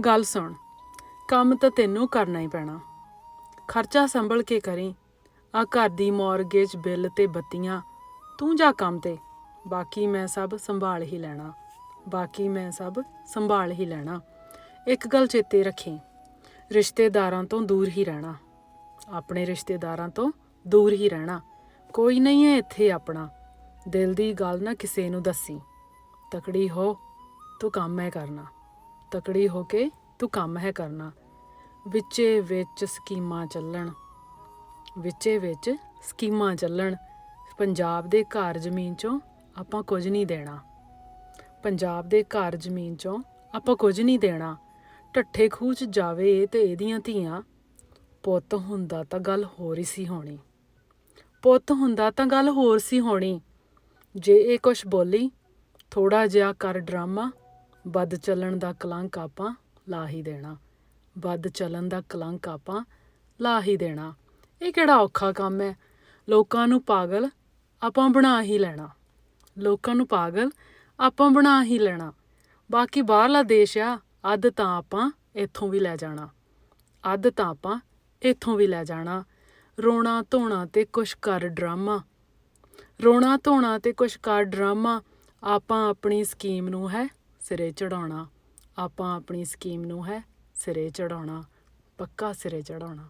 ਗੱਲ ਸੁਣ। ਕੰਮ ਤਾਂ ਤੈਨੂੰ ਕਰਨਾ ਹੀ ਪੈਣਾ। ਖਰਚਾ ਸੰਭਲ ਕੇ ਕਰੀ। ਆ ਘਰ ਦੀ ਮੌਰਗੇਜ ਬਿੱਲ ਤੇ ਬੱਤੀਆਂ। ਤੂੰ ਜਾ ਕੰਮ ਤੇ। ਬਾਕੀ ਮੈਂ ਸਭ ਸੰਭਾਲ ਹੀ ਲੈਣਾ। ਬਾਕੀ ਮੈਂ ਸਭ ਸੰਭਾਲ ਹੀ ਲੈਣਾ। ਇੱਕ ਗੱਲ ਚੇਤੇ ਰੱਖੀ। ਰਿਸ਼ਤੇਦਾਰਾਂ ਤੋਂ ਦੂਰ ਹੀ ਰਹਿਣਾ। ਆਪਣੇ ਰਿਸ਼ਤੇਦਾਰਾਂ ਤੋਂ ਦੂਰ ਹੀ ਰਹਿਣਾ। ਕੋਈ ਨਹੀਂ ਹੈ ਇੱਥੇ ਆਪਣਾ। ਦਿਲ ਦੀ ਗੱਲ ਨਾ ਕਿਸੇ ਨੂੰ ਦੱਸੀ। ਤਕੜੀ ਹੋ, ਤੂੰ ਕੰਮ ਹੈ ਕਰਨਾ। ਤਕੜੀ ਹੋ ਕੇ ਤੂੰ ਕੰਮ ਹੈ ਕਰਨਾ। ਵਿੱਚੇ ਵਿੱਚ ਸਕੀਮਾਂ ਚੱਲਣ। ਵਿੱਚੇ ਵਿੱਚ ਸਕੀਮਾਂ ਚੱਲਣ। ਪੰਜਾਬ ਦੇ ਘਰ ਜ਼ਮੀਨ ਚੋਂ ਆਪਾਂ ਕੁਝ ਨਹੀਂ ਦੇਣਾ। ਪੰਜਾਬ ਦੇ ਘਰ ਜ਼ਮੀਨ ਚੋਂ ਆਪਾਂ ਕੁਝ ਨਹੀਂ ਦੇਣਾ। ਠੱਠੇ ਖੂਹ 'ਚ ਜਾਵੇ ਤੇ ਇਹਦੀਆਂ ਧੀਆਂ। ਪੁੱਤ ਹੁੰਦਾ ਤਾਂ ਗੱਲ ਹੋਰ ਹੀ ਸੀ ਹੋਣੀ। ਪੁੱਤ ਹੁੰਦਾ ਤਾਂ ਗੱਲ ਹੋਰ ਸੀ ਹੋਣੀ। ਜੇ ਇਹ ਕੁਛ ਬੋਲੀ ਥੋੜਾ ਜਿਹਾ ਕਰ ਡਰਾਮਾ ਵੱਧ ਚੱਲਣ ਦਾ ਕਲੰਕ ਆਪਾਂ ਲਾ ਹੀ ਦੇਣਾ। ਵੱਧ ਚੱਲਣ ਦਾ ਕਲੰਕ ਆਪਾਂ ਲਾ ਹੀ ਦੇਣਾ। ਇਹ ਕਿਹੜਾ ਔਖਾ ਕੰਮ ਹੈ? ਲੋਕਾਂ ਨੂੰ ਪਾਗਲ ਆਪਾਂ ਬਣਾ ਹੀ ਲੈਣਾ। ਲੋਕਾਂ ਨੂੰ ਪਾਗਲ ਆਪਾਂ ਬਣਾ ਹੀ ਲੈਣਾ। ਬਾਕੀ ਬਾਹਰਲਾ ਦੇਸ਼ ਆ, ਅੱਧ ਤਾਂ ਆਪਾਂ ਇੱਥੋਂ ਵੀ ਲੈ ਜਾਣਾ। ਅੱਧ ਤਾਂ ਆਪਾਂ ਇੱਥੋਂ ਵੀ ਲੈ ਜਾਣਾ। ਰੋਣਾ ਧੋਣਾ ਤੇ ਕੁਛ ਕਰ ਡਰਾਮਾ। ਰੋਣਾ ਧੋਣਾ ਤੇ ਕੁਛ ਕਰ ਡਰਾਮਾ ਆਪਾਂ ਆਪਣੀ ਸਕੀਮ ਨੂੰ ਹੈ ਸਿਰੇ ਚੜਾਉਣਾ ਆਪਾਂ ਆਪਣੀ ਸਕੀਮ ਨੂੰ ਹੈ ਸਿਰੇ ਚੜਾਉਣਾ ਪੱਕਾ ਸਿਰੇ ਚੜਾਉਣਾ